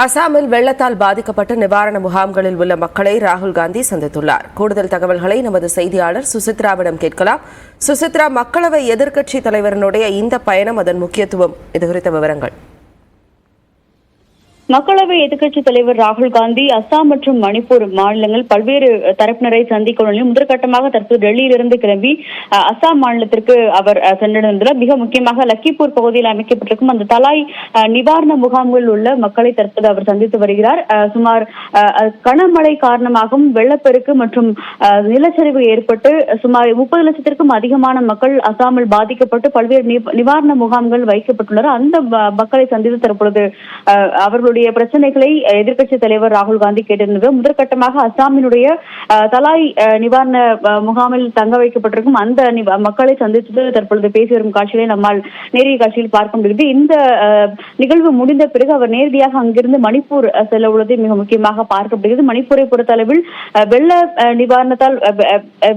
அசாமில் வெள்ளத்தால் பாதிக்கப்பட்ட நிவாரண முகாம்களில் உள்ள மக்களை ராகுல் காந்தி சந்தித்துள்ளார். கூடுதல் தகவல்களை நமது செய்தியாளர் சுசித்ராவிடம் கேட்கலாம். சுசித்ரா மக்களவை எதிர்க்கட்சி தலைவரினுடைய இந்த பயணம் அதன் முக்கியத்துவம் இது குறித்த விவரங்கள். மக்களவை எதிர்க்கட்சித் தலைவர் ராகுல் காந்தி அஸ்ஸாம் மற்றும் மணிப்பூர் மாநிலங்கள் பல்வேறு தரப்பினரை சந்திக்கும் நிலையில் முதற்கட்டமாக தற்போது டெல்லியிலிருந்து கிளம்பி அஸ்ஸாம் மாநிலத்திற்கு அவர் சென்றடைந்துள்ளார். மிக முக்கியமாக லக்கிப்பூர் பகுதியில் அமைக்கப்பட்டிருக்கும் அந்த தலாய் நிவாரண முகாம்களில் உள்ள மக்களை தற்போது அவர் சந்தித்து வருகிறார். சுமார் கனமழை காரணமாகவும் வெள்ளப்பெருக்கு மற்றும் நிலச்சரிவு ஏற்பட்டு சுமார் முப்பது லட்சத்திற்கும் அதிகமான மக்கள் அஸ்ஸாமில் பாதிக்கப்பட்டு பல்வேறு நிவாரண முகாம்கள் வைக்கப்பட்டுள்ளனர். அந்த மக்களை சந்தித்து தற்பொழுது அவர்களுடைய அவர்களுடைய பிரச்சனைகளை எதிர்க்கட்சி தலைவர் ராகுல் காந்தி கேட்டிருந்தது. முதற்கட்டமாக அசாமினுடைய தலாய் நிவாரண முகாமில் தங்க வைக்கப்பட்டிருக்கும் அந்த மக்களை சந்தித்து தற்பொழுது பேசி வரும் காட்சிகளை நம்மால் நேரிய காட்சியில் பார்க்க முடியுது இந்த நிகழ்வு முடிந்த பிறகு அவர் நேரடியாக அங்கிருந்து மணிப்பூர் செல்ல உள்ளது மிக முக்கியமாக பார்க்கப்படுகிறது மணிப்பூரை பொறுத்தளவில் வெள்ள நிவாரணத்தால்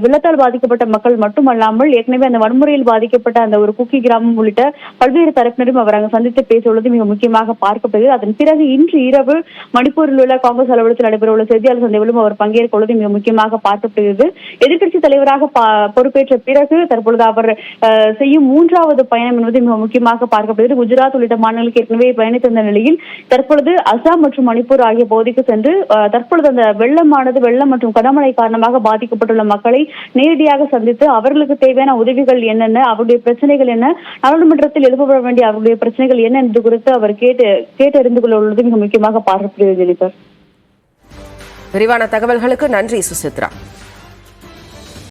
வெள்ளத்தால் பாதிக்கப்பட்ட மக்கள் மட்டுமல்லாமல் ஏற்கனவே அந்த வன்முறையில் பாதிக்கப்பட்ட அந்த ஒரு குக்கி கிராமம் உள்ளிட்ட பல்வேறு தரப்பினரும் அவர் அங்கு சந்தித்து பேசியுள்ளது மிக முக்கியமாக பார்க்கப்படுகிறது அதன் பிறகு இன்று இரவு மணிப்பூரில் உள்ள காங்கிரஸ் அலுவலகத்தில் நடைபெறவுள்ள செய்தியாளர் சந்திப்பிலும் அவர் பங்கேற்க உள்ளது மிக முக்கியமாக பார்க்கப்படுகிறது. எதிர்க்கட்சி தலைவராக பொறுப்பேற்ற பிறகு தற்பொழுது அவர் செய்யும் மூன்றாவது பயணம் என்பது மிக முக்கியமாக பார்க்கப்படுகிறது. குஜராத் உள்ளிட்ட மாநிலங்களுக்கு ஏற்கனவே பயணித்திருந்த நிலையில் தற்பொழுது அசாம் மற்றும் மணிப்பூர் ஆகிய பகுதிக்கு சென்று தற்பொழுது அந்த வெள்ளமானது வெள்ளம் மற்றும் கனமழை காரணமாக பாதிக்கப்பட்டுள்ள மக்களை நேரடியாக சந்தித்து அவர்களுக்கு தேவையான உதவிகள் என்னென்ன அவருடைய பிரச்சனைகள் என்ன நாடாளுமன்றத்தில் எழுப்பப்பட வேண்டிய அவருடைய பிரச்சனைகள் என்ன என்று குறித்து அவர் கேட்டு கேட்டறிந்து கொள்ள உள்ளது மிக முக்கியமாக பார்க்கப்படுகிறது ஜெனிஃபர் விரிவான தகவல்களுக்கு நன்றி சுசித்ரா.